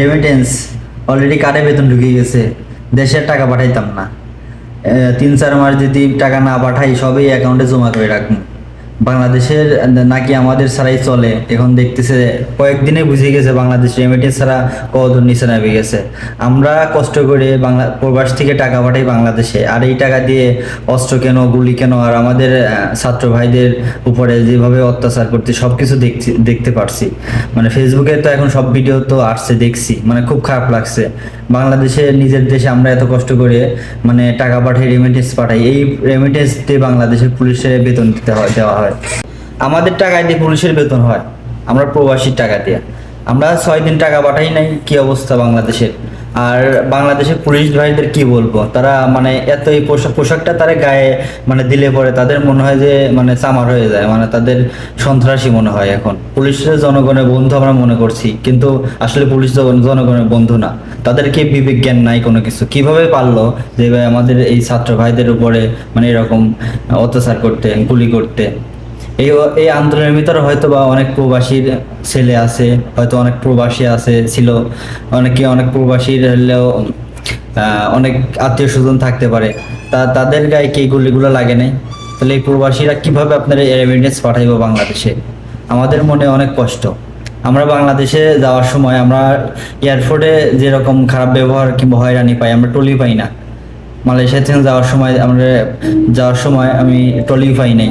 Remittance already কারে বেতন ঢুকে গেছে, দেশের টাকা পাঠাইতাম না। তিন, চার মাস যদি টাকা না পাঠাই, সবই অ্যাকাউন্টে জমা করে রাখব। বাংলাদেশের নাকি আমাদের ছাড়াই চলে। এখন দেখতেছে কয়েকদিনে বুঝে গেছে বাংলাদেশ রেমিটেন্স ছাড়া কদর নিচে নামে গেছে। আমরা কষ্ট করে বাংলা প্রবাস থেকে টাকা পাঠাই বাংলাদেশে। আর এই টাকা দিয়ে অস্ত্র কেন, গুলি কেন, আর আমাদের ছাত্র ভাইদের উপরে যেভাবে অত্যাচার করতে সব কিছু দেখছি, দেখতে পারছি। মানে ফেসবুকে তো এখন সব ভিডিও তো আসছে, দেখছি। মানে খুব খারাপ লাগছে। বাংলাদেশে নিজের দেশে আমরা এত কষ্ট করে মানে টাকা পাঠাই রেমিটেন্স পাঠাই। এই রেমিটেন্স দিয়ে বাংলাদেশের পুলিশের বেতন দিতে হয়, দেওয়া হয়। আমাদের টাকায় দিয়ে পুলিশের বেতন হয়। আমরা প্রবাসীর টাকা দিয়ে। আমরা ছয় দিন টাকা পাঠাই নাই, কি অবস্থা বাংলাদেশের? আর বাংলাদেশের পুলিশ ভাইদের কি বলব? তারা মানে এত এই পোশাক, পোশাকটা তারা গায়ে মানে দিলে পরে তাদের মনে হয় যে মানে চামার হয়ে যায় মানে তাদের সন্ত্রাসী মনে হয় এখন। পুলিশের জনগণের বন্ধু আমরা মনে করছি, কিন্তু আসলে পুলিশ জনগণের বন্ধু না। তাদেরকে বিবেক জ্ঞান নাই কোনো কিছু। কীভাবে পারল যে ভাই আমাদের এই ছাত্র ভাইদের উপরে মানে এরকম অত্যাচার করতে, গুলি করতে? এই এই আন্দোলনের ভিতরে হয়তো বা অনেক প্রবাসীর ছেলে আছে, হয়তো অনেক প্রবাসী আছে, ছিল। অনেকে অনেক প্রবাসীর হলেও অনেক আত্মীয় স্বজন থাকতে পারে। তা তাদের গায়ে কি গুলিগুলো লাগে নাই? তাহলে এই প্রবাসীরা কীভাবে আপনার রেমিটেন্স পাঠাইবো বাংলাদেশে? আমাদের মনে অনেক কষ্ট। আমরা বাংলাদেশে যাওয়ার সময় আমরা এয়ারপোর্টে যেরকম খারাপ ব্যবহার কিংবা হয়রানি পাই, আমরা টলি পাই না। মালয়েশিয়া থেকে যাওয়ার সময় আমরা যাওয়ার সময় আমি ট্রলি পাই নাই।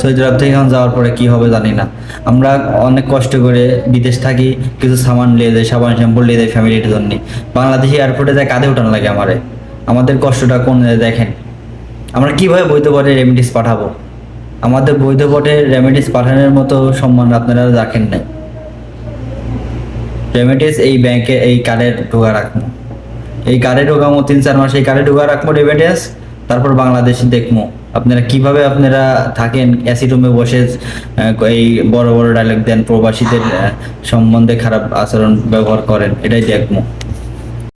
সৌদি আরব থেকে এখন যাওয়ার পরে কি হবে জানি না। আমরা অনেক কষ্ট করে বিদেশ থাকি, কিছু সামান নিয়ে যাই, সাবান শ্যাম্পু নিয়ে যাই ফ্যামিলির জন্য। বাংলাদেশি এয়ারপোর্টে যায় কাঁধে উঠান লাগে আমারে। আমাদের কষ্টটা কোন দেখেন? আমরা কীভাবে বৈধ পথে রেমিডিস পাঠাবো? আমাদের বৈধ পথে রেমিডিস পাঠানোর মতো সম্মান আপনারা রাখেন নাই। রেমিডিস এই ব্যাংকে এই কার্ডে ঢোকা রাখব। এই কার্ডে ঢোকামো, তিন চার মাস এই কার্ডে ঢোকা রাখব রেমিডিস তারপর বাংলাদেশে দেখব। আপনারা কীভাবে আপনারা থাকেন? এসি রুমে বসে এই বড় বড় ডায়লগ দেন, প্রবাসীদের সম্বন্ধে খারাপ আচরণ ব্যবহার করেন, এটাই দেখব।